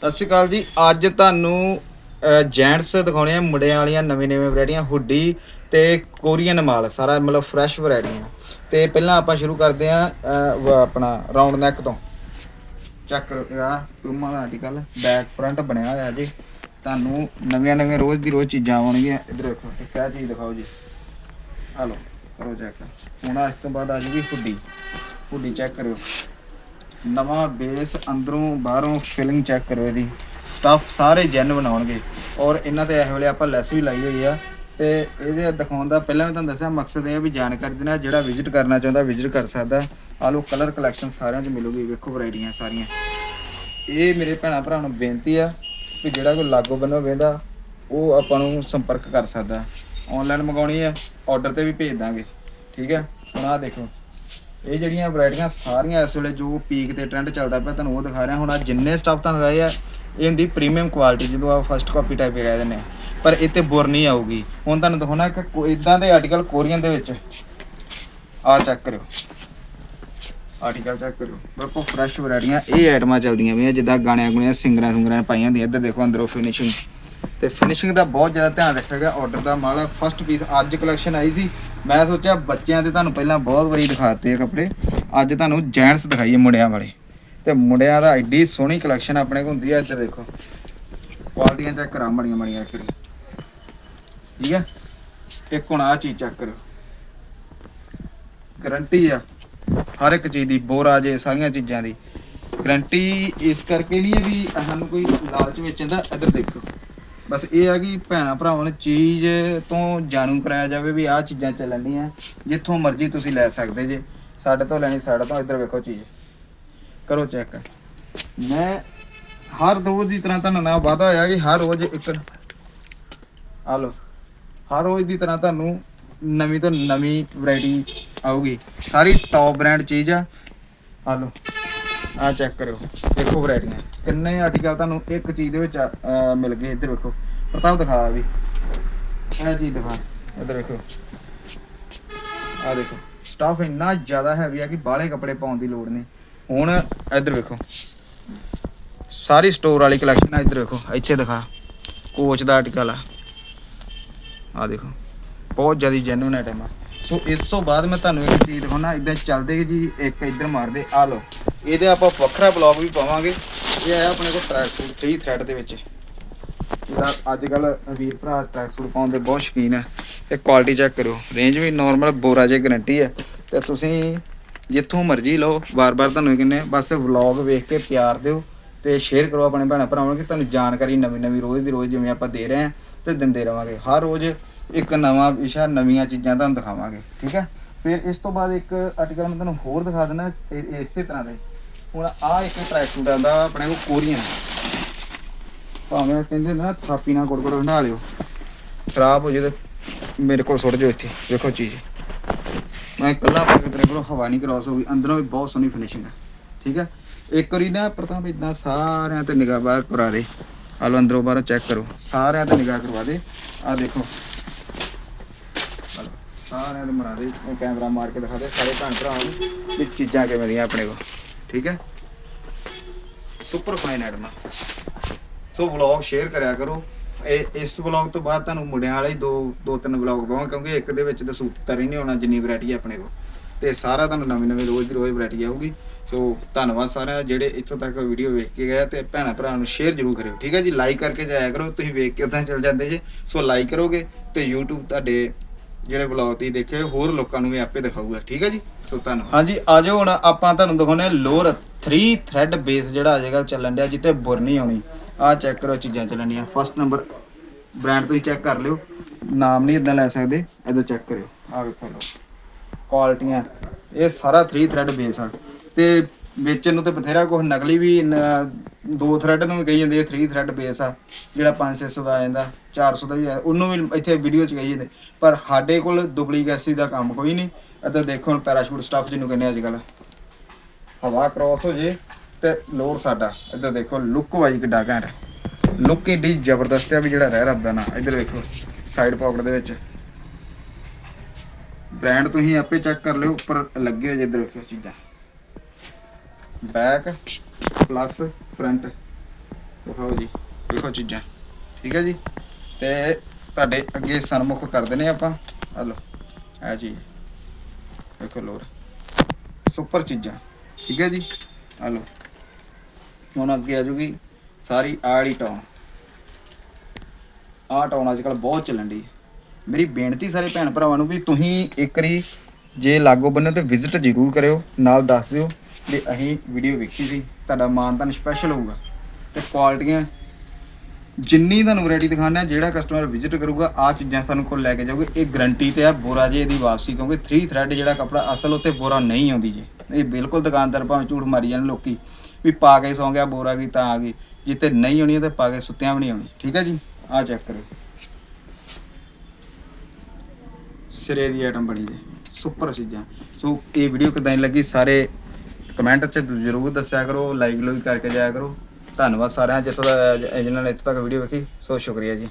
ਸਤਿ ਸ਼੍ਰੀ ਅਕਾਲ ਜੀ। ਅੱਜ ਤੁਹਾਨੂੰ ਜੈਂਟਸ ਦਿਖਾਉਣੇ ਆ ਮੁੰਡਿਆਂ ਵਾਲੀਆਂ ਨਵੇਂ ਨਵੇਂ ਵੈਰਾਈਟੀਆਂ, ਹੁੱਡੀ ਤੇ ਕੋਰੀਅਨ ਮਾਲ, ਸਾਰਾ ਮਤਲਬ ਫਰੈਸ਼ ਵੈਰਾਈਟੀਆਂ। ਤੇ ਪਹਿਲਾਂ ਆਪਾਂ ਸ਼ੁਰੂ ਕਰਦੇ ਆ ਆਪਣਾ ਰਾਉਂਡ ਨੈਕ ਤੋਂ। ਚੱਕ ਆ ਪੂਮਾ ਦਾ ਆਰਟੀਕਲ ਬੈਕ ਫਰੰਟ ਬਣਿਆ ਹੋਇਆ ਜੀ। ਤੁਹਾਨੂੰ ਨਵੀਆਂ ਨਵੀਆਂ ਰੋਜ਼ ਦੀ ਰੋਜ਼ ਚੀਜ਼ਾਂ ਆਉਣਗੀਆਂ। ਇਧਰ ਦੇਖੋ, ਇੱਕ ਆਹ ਚੀਜ਼ ਦਿਖਾਓ ਜੀ। ਆ ਲਓ, ਕਰੋ ਚੈੱਕ ਹੁਣ ਇਸ ਤੋਂ ਬਾਅਦ ਆ ਜੂਗੀ ਹੁੱਡੀ। ਹੁੱਡੀ ਚੈੱਕ ਕਰਿਓ। ਨਵਾਂ ਬੇਸ ਅੰਦਰੋਂ ਬਾਹਰੋਂ ਫਿਲਿੰਗ ਚੈੱਕ ਕਰੋ ਇਹਦੀ। ਸਟਾਫ ਸਾਰੇ ਜੈਨ ਆਉਣਗੇ ਔਰ ਇਹਨਾਂ ਤੇ ਇਸ ਵੇਲੇ ਆਪਾਂ ਲੈਸ ਵੀ ਲਾਈ ਹੋਈ ਆ। ਤੇ ਇਹਦੇ ਦਿਖਾਉਣ ਦਾ ਪਹਿਲਾਂ ਵੀ ਤੁਹਾਨੂੰ ਦੱਸਿਆ, ਮਕਸਦ ਇਹ ਹੈ ਵੀ ਜਾਣਕਾਰੀ ਦੇਣਾ ਜਿਹੜਾ ਵਿਜ਼ਿਟ ਕਰਨਾ ਚਾਹੁੰਦਾ ਵਿਜ਼ਿਟ ਕਰ ਸਕਦਾ। ਆ ਲੋ ਕਲਰ ਕਲੈਕਸ਼ਨ ਸਾਰਿਆਂ 'ਚ ਮਿਲੂਗੀ। ਵੇਖੋ ਵੈਰਾਈਟੀਆਂ ਸਾਰੀਆਂ। ਇਹ ਮੇਰੇ ਭੈਣਾ ਭਰਾ ਨੂੰ ਬੇਨਤੀ ਆ ਕਿ ਜਿਹੜਾ ਕੋਈ ਲਾਗੋ ਬੰਨੋ ਵੇਂਦਾ, ਉਹ ਆਪਾਂ ਨੂੰ ਸੰਪਰਕ ਕਰ ਸਕਦਾ। ਆਨਲਾਈਨ ਮੰਗਾਉਣੀ ਹੈ ਆਰਡਰ ਤੇ ਵੀ ਭੇਜ ਦਾਂਗੇ। ਠੀਕ ਹੈ ਹੁਣ ਆਹ ਦੇਖੋ। ਇਹ ਜਿਹੜੀਆਂ ਵੈਰਾਈਟੀਆਂ ਸਾਰੀਆਂ ਇਸ ਵੇਲੇ ਜੋ ਪੀਕ ਤੇ ਟ੍ਰੈਂਡ ਚੱਲਦਾ ਪਿਆ, ਤੁਹਾਨੂੰ ਉਹ ਦਿਖਾ ਰਿਹਾ। ਹੁਣ ਆ ਜਿੰਨੇ ਸਟਾਫ ਤੁਹਾਨੂੰ ਦਿਖਾਏ ਆ, ਇਹ ਹੁੰਦੀ ਪ੍ਰੀਮੀਅਮ ਕੁਆਲਿਟੀ ਜਦੋਂ ਆ ਫਸਟ ਕਾਪੀ ਟਾਈਪ ਕਹਿ ਦਿੰਦੇ ਆ। ਪਰ ਇਹ ਤੇ ਬੁਰ ਨਹੀਂ ਆਊਗੀ। ਹੁਣ ਤੁਹਾਨੂੰ ਦਿਖਾਉਣਾ ਕਿ ਇਦਾਂ ਦੇ ਆਰਟੀਕਲ ਕੋਰੀਅਨ ਦੇ ਵਿੱਚ। ਆ ਚੈੱਕ ਕਰਿਓ। ਆਰਟੀਕਲ ਚੈੱਕ ਕਰਿਓ। ਬਿਲਕੁਲ ਫਰੈਸ਼ ਵੈਰਾਈਟੀਆਂ ਇਹ ਆਈਟਮਾਂ ਚੱਲਦੀਆਂ ਵੀ ਜਿੱਦਾਂ ਗਾਣਿਆਂ ਗੁਣਿਆਂ, ਸਿੰਗਰਾਂ ਸੁੰਗਰਾਂ ਪਾਈਆਂ ਹੁੰਦੀਆਂ। ਇੱਧਰ ਦੇਖੋ ਅੰਦਰੋਂ ਫਿਨਿਸ਼ਿੰਗ ਤੇ ਫਿਨਿਸ਼ਿੰਗ ਦਾ ਬਹੁਤ ਜ਼ਿਆਦਾ ਧਿਆਨ ਰੱਖਿਆ ਗਿਆ। ਆਰਡਰ ਦਾ ਮਾਲ ਫਸਟ ਪੀਸ ਅੱਜ ਕਲੈਕਸ਼ਨ ਆਈ ਸੀ। ਮੈਂ ਸੋਚਿਆ ਬੱਚਿਆਂ ਦੇ ਤੁਹਾਨੂੰ ਪਹਿਲਾਂ ਬਹੁਤ ਵਾਰੀ ਦਿਖਾਤੇ ਆ ਕੱਪੜੇ। ਅੱਜ ਤੁਹਾਨੂੰ ਜੈਂਟਸ ਦਿਖਾਈਏ ਮੁੰਡਿਆਂ ਵਾਲੇ। ਤੇ ਮੁੰਡਿਆਂ ਦਾ ਐਡੀ ਸੋਹਣੀ ਕਲੈਕਸ਼ਨ ਆਪਣੇ ਕੋਲ ਹੁੰਦੀ ਹੈ ਇੱਧਰ ਦੇਖੋ। ਕੁਆਲਟੀਆਂ ਚੈੱਕ ਕਰਾਂ ਬੜੀਆਂ ਬੜੀਆਂ ਕਰੀ ਠੀਕ ਹੈ ਇੱਕ ਹੁਣ ਆ ਚੀਜ਼ ਚੈੱਕ ਕਰੋ ਗਰੰਟੀ ਆ, ਹਰ ਇੱਕ ਚੀਜ਼ ਦੀ, ਬੋਰਾ ਜੇ, ਸਾਰੀਆਂ ਚੀਜ਼ਾਂ ਦੀ। ਗਰੰਟੀ ਇਸ ਕਰਕੇ ਨਹੀਂ ਵੀ ਸਾਨੂੰ ਕੋਈ ਲਾਲਚ ਵੇਚਣ ਦਾ ਇੱਧਰ ਦੇਖੋ। ਬਸ ਇਹ ਆ ਕਿ ਭੈਣਾ ਭਰਾਵਾਂ ਨੂੰ ਚੀਜ਼ ਤੋਂ ਜਾਣੂ ਕਰਾਇਆ ਜਾਵੇ ਵੀ ਆਹ ਚੀਜ਼ਾਂ ਚੱਲਣ ਡੀਆਂ, ਜਿੱਥੋਂ ਮਰਜ਼ੀ ਤੁਸੀਂ ਲੈ ਸਕਦੇ ਜੇ। ਸਾਡੇ ਤੋਂ ਲੈਣੀ, ਸਾਡੇ ਤੋਂ ਇੱਧਰ ਵੇਖੋ ਚੀਜ਼। ਕਰੋ ਚੈੱਕ। ਮੈਂ ਹਰ ਰੋਜ਼ ਦੀ ਤਰ੍ਹਾਂ ਤੁਹਾਨੂੰ ਨਾ ਵਾਅਦਾ ਹੋਇਆ ਕਿ ਹਰ ਰੋਜ਼ ਇੱਕ ਆ ਲਓ। ਹਰ ਰੋਜ਼ ਦੀ ਤਰ੍ਹਾਂ ਤੁਹਾਨੂੰ ਨਵੀਂ ਤੋਂ ਨਵੀਂ ਵੈਰਾਈਟੀ ਆਊਗੀ। ਸਾਰੀ ਟੌਪ ਬ੍ਰਾਂਡ ਚੀਜ਼ ਆ। ਆ ਲਓ। ਆ ਚੈੱਕ ਕਰਿਓ। ਦੇਖੋ ਵੈਰਾਈਟੀਆਂ ਕਿੰਨੇ ਆਰਟੀਕਲ ਤੁਹਾਨੂੰ ਇੱਕ ਚੀਜ਼ ਦੇ ਵਿੱਚ ਅਹ, ਮਿਲ ਗਏ ਇੱਧਰ ਵੇਖੋ। ਪ੍ਰਤਾਪ ਦਿਖਾ ਵੀ। ਇਹ ਚੀਜ਼ ਦਿਖਾ। ਇੱਧਰ ਵੇਖੋ। ਆ ਦੇਖੋ। ਸਟਾਫ ਇੰਨਾ ਜ਼ਿਆਦਾ ਹੈਵੀ ਆ ਕਿ ਬਾਹਲੇ ਕੱਪੜੇ ਪਾਉਣ ਦੀ ਲੋੜ ਨਹੀਂ। ਹੁਣ ਇੱਧਰ ਵੇਖੋ। ਸਾਰੀ ਸਟੋਰ ਵਾਲੀ ਕਲੈਕਸ਼ਨ ਆ ਇੱਧਰ ਵੇਖੋ। ਇੱਥੇ ਦਿਖਾ। ਕੋਚ ਦਾ ਆਰਟੀਕਲ ਆ। ਆ ਦੇਖੋ। ਬਹੁਤ ਜ਼ਿਆਦਾ ਜੈਨੂਨ ਆਈਟਮ ਆ। ਸੋ ਇਸ ਤੋਂ ਬਾਅਦ ਮੈਂ ਤੁਹਾਨੂੰ ਇੱਕ ਚੀਜ਼ ਦਿਖਾਉਣਾ। ਇਦਾਂ ਚੱਲਦੇ ਜੀ ਇੱਕ ਇੱਧਰ ਮਾਰਦੇ। ਆ ਲਓ। ਇਹਦੇ ਆਪਾਂ ਵੱਖਰਾ ਬਲੌਗ ਵੀ ਪਾਵਾਂਗੇ। ਇਹ ਆਇਆ ਆਪਣੇ ਕੋਲ ਟਰੈਕ ਸੂਟ 3 ਥ੍ਰੈਡ ਦੇ ਵਿੱਚ। ਜਿਹੜਾ ਅੱਜ ਕੱਲ ਵੀਰ ਭਰਾ ਟਰੈਕ ਸੂਟ ਪਾਉਣ ਦੇ ਬਹੁਤ ਸ਼ੌਕੀਨ ਹੈ ਤੇ ਕੁਆਲਿਟੀ ਚੈੱਕ ਕਰਿਓ। ਰੇਂਜ ਵੀ ਨਾਰਮਲ ਬੋਰਾ ਜੇ ਗਰੰਟੀ ਹੈ ਤੇ ਤੁਸੀਂ ਜਿੱਥੋਂ ਮਰਜ਼ੀ ਲਓ, ਵਾਰ-ਵਾਰ ਤੁਹਾਨੂੰ ਇਹ ਕਹਿੰਦੇ ਬਸ ਵਲੌਗ ਵੇਖ ਕੇ ਪਿਆਰ ਦਿਓ ਤੇ ਸ਼ੇਅਰ ਕਰੋ ਆਪਣੇ ਭੈਣਾਂ ਭਰਾਵਾਂ ਨੂੰ ਕਿ ਤੁਹਾਨੂੰ ਜਾਣਕਾਰੀ ਨਵੀਂ-ਨਵੀਂ ਰੋਜ਼ ਦੀ ਰੋਜ਼ ਜਿਵੇਂ ਆਪਾਂ ਦੇ ਰਹੇ ਹਾਂ ਤੇ ਦਿੰਦੇ ਰਵਾਂਗੇ। ਹਰ ਰੋਜ਼ ਇੱਕ ਨਵਾਂ ਵਿਸ਼ਾ, ਨਵੀਆਂ ਚੀਜ਼ਾਂ ਤੁਹਾਨੂੰ ਦਿਖਾਵਾਂਗੇ। ਠੀਕ ਹੈ ਫਿਰ ਇਸ ਤੋਂ ਬਾਅਦ ਇੱਕ ਆਰਟੀਕਲ ਮੈਂ ਤੁਹਾਨੂੰ ਹੋਰ ਦਿਖਾ ਦਿੰਦਾ, ਇਹ ਇਸੇ ਤਰ੍ਹਾਂ ਦੇ। ਹੁਣ ਆਹ ਇੱਕ ਟਰੈਕ ਸੂਟ ਆਂਦਾ ਆਪਣੇ ਕੋਲ ਕੋਰੀਆਂ ਭਾਵੇਂ ਕਹਿੰਦੇ ਨਾ, ਥਾਪੀ ਨਾਲ ਗੁੜ ਗੁੜ ਹੰਡਾ ਲਿਓ। ਖਰਾਬ ਹੋ ਜੇ ਤੇ ਮੇਰੇ ਕੋਲ ਸੁੱਟ ਜਾਓ ਇੱਥੇ ਵੇਖੋ ਚੀਜ਼। ਮੈਂ ਇਕੱਲਾ ਪਾ ਕੇ ਤੇਰੇ ਕੋਲ ਹਵਾ ਨਹੀਂ ਕ੍ਰਾਸ ਹੋਊਗੀ, ਅੰਦਰੋਂ ਵੀ ਬਹੁਤ ਸੋਹਣੀ ਫਿਨਿਸ਼ਿੰਗ ਹੈ ਠੀਕ ਹੈ ਇੱਕ ਵਾਰੀ ਨਾ ਪ੍ਰਥਮ ਇਦਾਂ ਸਾਰਿਆਂ ਤੇ ਨਿਗਾਹ ਬਾਹਰ ਕਰਾ ਦੇ। ਆ ਅੰਦਰੋਂ ਬਾਹਰੋਂ ਚੈੱਕ ਕਰੋ। ਸਾਰਿਆਂ ਤੇ ਨਿਗਾਹ ਕਰਵਾ ਦੇ। ਆ ਦੇਖੋ। ਸਾਰਿਆਂ ਦੇ ਮਰਾ ਦੇ। ਕੈਮਰਾ ਮਾਰ ਕੇ ਦਿਖਾ ਦੇ, ਸਾਰੇ ਭੈਣ ਭਰਾ ਨੂੰ, ਵੀ ਚੀਜ਼ਾਂ ਕਿਵੇਂ ਦੀਆਂ ਆਪਣੇ ਕੋਲ। ਠੀਕ ਹੈ? ਸੁਪਰ ਫਾਈਨ ਐਡਮਾ ਸੋ ਵਲੌਗ ਸ਼ੇਅਰ ਕਰਿਆ ਕਰੋ। ਇਹ, ਇਸ ਵਲੌਗ ਤੋਂ ਬਾਅਦ ਤੁਹਾਨੂੰ ਮੁੰਡਿਆਂ ਵਾਲੇ ਦੋ ਦੋ ਤਿੰਨ ਵਲੌਗ ਪਾਵਾਂ, ਕਿਉਂਕਿ ਇੱਕ ਦੇ ਵਿੱਚ ਤਾਂ ਸੂਤਰ ਹੀ ਨਹੀਂ ਹੋਣਾ ਜਿੰਨੀ ਵੈਰਾਈਟੀ ਆਪਣੇ ਕੋਲ। ਤੇ ਸਾਰਾ ਤੁਹਾਨੂੰ ਨਵੀਂ ਨਵੀਂ ਰੋਜ਼ ਦੀ ਰੋਜ਼ ਵੈਰਾਈਟੀ ਆਊਗੀ। ਸੋ ਧੰਨਵਾਦ ਸਾਰਿਆਂ ਜਿਹੜੇ ਇੱਥੋਂ ਤੱਕ ਵੀਡੀਓ ਵੇਖ ਕੇ ਗਏ ਤੇ ਭੈਣਾਂ ਭਰਾਵਾਂ ਨੂੰ ਸ਼ੇਅਰ ਜ਼ਰੂਰ ਕਰਿਓ। ਠੀਕ ਹੈ ਜੀ? ਲਾਈਕ ਕਰਕੇ ਜਾਇਆ ਕਰੋ, ਤੁਸੀਂ ਵੇਖ ਕੇ ਉਦਾਂ ਚੱਲ ਜਾਂਦੇ ਜੇ। ਸੋ ਲਾਈਕ ਕਰੋਗੇ, ਤੇ YouTube ਤੁਹਾਡੇ ਜਿਹੜੇ ਵਲੌਗ ਤੁਸੀਂ ਦੇਖੇ ਹੋਰ ਲੋਕਾਂ ਨੂੰ ਵੀ ਆਪੇ ਦਿਖਾਊਗਾ। ਠੀਕ ਹੈ ਜੀ? ਸੋ ਧੰਨਵਾਦ। ਹਾਂਜੀ ਆਜੋ ਹੁਣ, ਆਪਾਂ ਤੁਹਾਨੂੰ ਦਿਖਾਉਣੇ ਲੋਰ 3 ਥ੍ਰੈਡ ਬੇਸ ਜਿਹੜਾ ਅੱਜ ਕੱਲ੍ਹ ਚੱਲਣ ਡਿਆ ਜਿੱਤੇ ਬੁਰ ਨਹੀਂ ਆਉਣੀ। ਆਹ ਚੈੱਕ ਕਰੋ, ਚੀਜ਼ਾਂ ਚੱਲਣ ਡੀਆਂ। ਫਸਟ ਨੰਬਰ ਬ੍ਰਾਂਡ ਤੁਸੀਂ ਚੈੱਕ ਕਰ ਲਿਓ। ਨਾਮ ਨਹੀਂ ਇਦਾਂ ਲੈ ਸਕਦੇ ਇਦੋਂ ਚੈੱਕ ਕਰਿਓ। ਆਹ ਵੇਖੋ ਲਓ। ਕੁਆਲਟੀਆਂ ਇਹ ਸਾਰਾ 3 ਥ੍ਰੈਡ ਬੇਸ ਆ। ਤੇ ਵੇਚਣ ਨੂੰ ਤੇ ਬਥੇਰਾ ਕੁਝ ਨਕਲੀ ਵੀ, ਨ- ਦੋ ਥ੍ਰੈਡ ਨੂੰ ਵੀ ਕਹੀ ਜਾਂਦੇ 3 ਥ੍ਰੈਡ ਬੇਸ ਆ, ਜਿਹੜਾ 500 ਦਾ ਆ ਜਾਂਦਾ 400 ਦਾ ਵੀ ਆ, ਉਹਨੂੰ ਵੀ ਇੱਥੇ ਵੀਡੀਓ ਚ ਕਹੀ ਜਾਂਦੇ। ਪਰ ਸਾਡੇ ਕੋਲ ਡੁਪਲੀਕੇਸੀ ਦਾ ਕੰਮ ਕੋਈ ਨਹੀਂ, ਇੱਧਰ ਦੇਖੋ ਹੁਣ ਪੈਰਾਸ਼ੂਟ ਸਟਾਫ ਜਿਹਨੂੰ ਕਹਿੰਦੇ ਅੱਜ ਕੱਲ ਹਵਾ ਕ੍ਰਾਸ ਹੋ ਜੇ ਤੇ ਲੋਰ ਸਾਡਾ, ਇੱਧਰ ਦੇਖੋ ਲੁੱਕ ਵਾਈ ਕਿੱਡਾ ਘੈਂਟ। ਲੁੱਕ ਏਡੀ ਜ਼ਬਰਦਸਤ ਆ ਵੀ ਜਿਹੜਾ ਰਹਿ ਰੱਬ ਦਾ ਨਾ, ਇੱਧਰ ਵੇਖੋ ਸਾਈਡ ਪਾਕਟ ਦੇ ਵਿੱਚ। ਬ੍ਰਾਂਡ ਤੁਸੀਂ ਆਪੇ ਚੈੱਕ ਕਰ ਲਿਓ, ਉੱਪਰ ਲੱਗੇ ਹੋਏ ਜੇ ਇੱਧਰ ਵੇਖਿਓ ਚੀਜ਼ਾਂ। ਬੈਕ ਪਲੱਸ ਫਰੰਟ ਦਿਖਾਓ ਜੀ, ਦੇਖੋ ਚੀਜ਼ਾਂ। ਠੀਕ ਹੈ ਜੀ? ਤੇ ਤੁਹਾਡੇ ਅੱਗੇ ਸਨਮੁਖ ਕਰ ਦਿੰਨੇ ਆਪਾਂ। ਆ ਲਓ ਇਹ ਚੀਜ਼। ਦੇਖੋ ਲੋਰ। ਸੁਪਰ ਚੀਜ਼ਾਂ। ਠੀਕ ਹੈ ਜੀ? ਆ ਲਓ। ਹੁਣ ਅੱਗੇ ਆ ਜੂਗੀ ਸਾਰੀ ਆੜੀ ਟਾਉਨ ਆ ਟਾਉਨ ਅੱਜ ਕੱਲ ਬਹੁਤ ਚੱਲਣ ਦੀ ਮੇਰੀ ਬੇਨਤੀ ਸਾਰੇ ਭੈਣ ਭਰਾਵਾਂ ਨੂੰ ਵੀ ਤੁਸੀਂ ਇੱਕ ਵਾਰੀ ਜੇ ਲਾਗੋ ਬੰਨੇ ਤੇ ਵਿਜ਼ਿਟ ਜ਼ਰੂਰ ਕਰਿਓ, ਨਾਲ ਦੱਸ ਦਿਓ। ਵੀ ਅਸੀਂ ਵੀਡੀਓ ਵੇਖੀ ਸੀ, ਤੁਹਾਡਾ ਮਾਨ ਤਾਂ ਸਪੈਸ਼ਲ ਹੋਊਗਾ। ਤੇ ਕੁਆਲਿਟੀਆਂ ਜਿੰਨੀ ਤੁਹਾਨੂੰ ਵੈਰਾਈਟੀ ਦਿਖਾਣਾ ਜਿਹੜਾ ਕਸਟਮਰ ਵਿਜ਼ਿਟ ਕਰੂਗਾ ਆ ਚੀਜ਼ਾਂ ਸਾਨੂੰ ਕੋਲ ਲੈ ਕੇ ਜਾਓਗੇ ਇਹ ਗਰੰਟੀ ਤੇ ਆ, ਬੋਰਾ ਜੇ ਇਹਦੀ ਵਾਪਸੀ, ਕਿਉਂਕਿ 3 ਥ੍ਰੈਡ ਜਿਹੜਾ ਕਪੜਾ ਅਸਲ ਉੱਤੇ ਬੋਰਾ ਨਹੀਂ ਆਉਂਦੀ ਜੇ। ਇਹ ਬਿਲਕੁਲ ਦੁਕਾਨਦਾਰ ਭਾਵੇਂ ਝੂਠ ਮਾਰੀ ਜਾਣ ਲੋਕੀ, ਵੀ ਪਾ ਕੇ ਸੌਂ ਗਿਆ, ਬੋਰਾ ਗਈ ਤਾਂ ਆ ਗਈ। ਜਿੱਤੇ ਨਹੀਂ ਆਉਣੀ ਤੇ ਪਾ ਕੇ ਸੁੱਤਿਆਂ ਵੀ ਨਹੀਂ ਆਉਣੀ। ਠੀਕ ਹੈ ਜੀ? ਆ ਚੈੱਕ ਕਰੋ ਸਿਰੇ ਦੀ ਆਈਟਮ ਬਣੀ ਜੇ। ਸੁਪਰ ਚੀਜ਼ਾਂ। ਸੋ ਇਹ ਵੀਡੀਓ ਕਿਦਾਂ ਲੱਗੀ? ਸਾਰੇ ਕਮੈਂਟ 'ਚ ਜ਼ਰੂਰ ਦੱਸਿਆ ਕਰੋ ਲਾਈਕ ਲੋਈ ਕਰਕੇ ਜਾਇਆ ਕਰੋ। ਧੰਨਵਾਦ ਸਾਰਿਆਂ ਜਿੱਥੋਂ ਦਾ ਜਿਨ੍ਹਾਂ ਨੇ ਇੱਥੋਂ ਤੱਕ ਵੀਡੀਓ ਵੇਖੀ, ਸੋ ਸ਼ੁਕਰੀਆ ਜੀ।